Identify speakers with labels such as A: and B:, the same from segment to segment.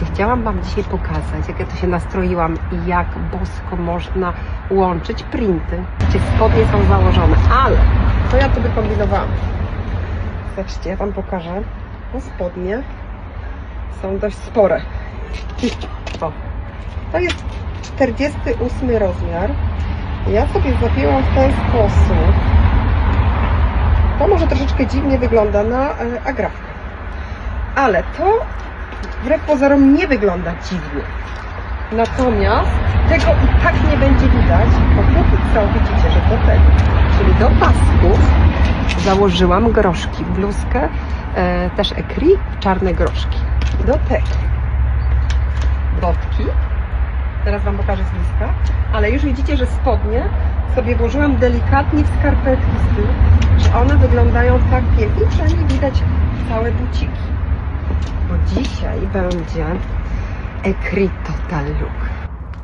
A: Słuchajcie, chciałam Wam dzisiaj pokazać, jak ja to się nastroiłam i jak bosko można łączyć printy. Gdzie spodnie są założone, ale co ja tu wykombinowałam? Zobaczcie, ja Wam pokażę. No spodnie są dość spore. O, to jest 48 rozmiar. Ja sobie zapięłam w ten sposób. To może troszeczkę dziwnie wygląda na e, agrafkę. Ale to wbrew pozorom nie wygląda dziwnie. Natomiast tego i tak nie będzie widać, bo póki co widzicie, że do tego, czyli do pasków założyłam groszki, bluzkę, e, też ekri, czarne groszki. Do tego botki, teraz Wam pokażę z bliska, ale już widzicie, że spodnie sobie włożyłam delikatnie w skarpetki z tyłu, że one wyglądają tak pięknie, przynajmniej widać całe buciki. Bo dzisiaj będzie Ekri Total Look.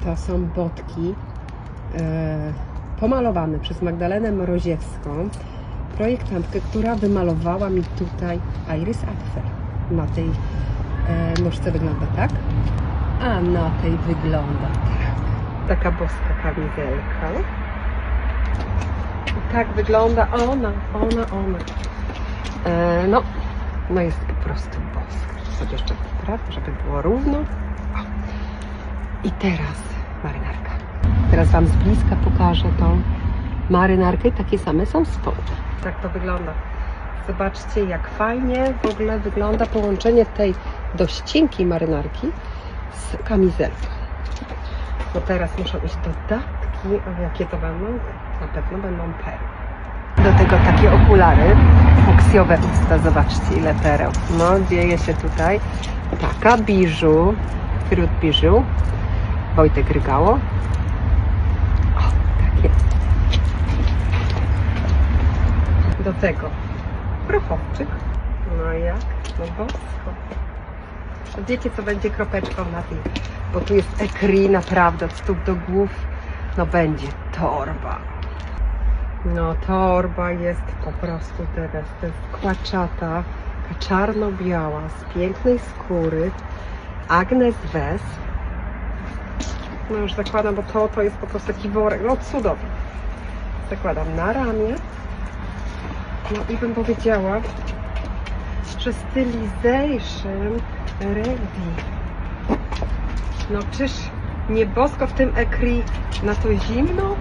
A: To są botki e, pomalowane przez Magdalenę Mroziewską, projektantkę, która wymalowała mi tutaj Iris Apfel. Na tej e, nóżce wygląda tak, a na tej wygląda tak. Taka boska kamizelka. I tak wygląda ona, ona, ona. E, no, no jest po prostu boska. Sobie jeszcze poprawię, żeby było równo. O. I teraz marynarka. Teraz Wam z bliska pokażę tą marynarkę i takie same są spodnie. Tak to wygląda. Zobaczcie, jak fajnie w ogóle wygląda połączenie tej dość cienkiej marynarki z kamizelką. Bo teraz muszą iść dodatki. Jakie to będą? Na pewno będą perły. Do tego takie okulary, fuksjowe usta, zobaczcie ile pereł. No, dzieje się tutaj. Taka biżu, wśród biżu. Wojtek Rygało. O, takie. Do tego prochowczyk. No jak? No bosko. Wiecie, co będzie kropeczką na tym? Bo tu jest ekri naprawdę od stóp do głów. No będzie torba. No torba jest po prostu teraz. To jest kłaczata, czarno-biała, z pięknej skóry. Agnes Wes. No już zakładam, bo to, to jest po prostu taki worek. No cudowny. Zakładam na ramię. No i bym powiedziała, że stylization ready. No czyż nie bosko w tym ekri na to zimno?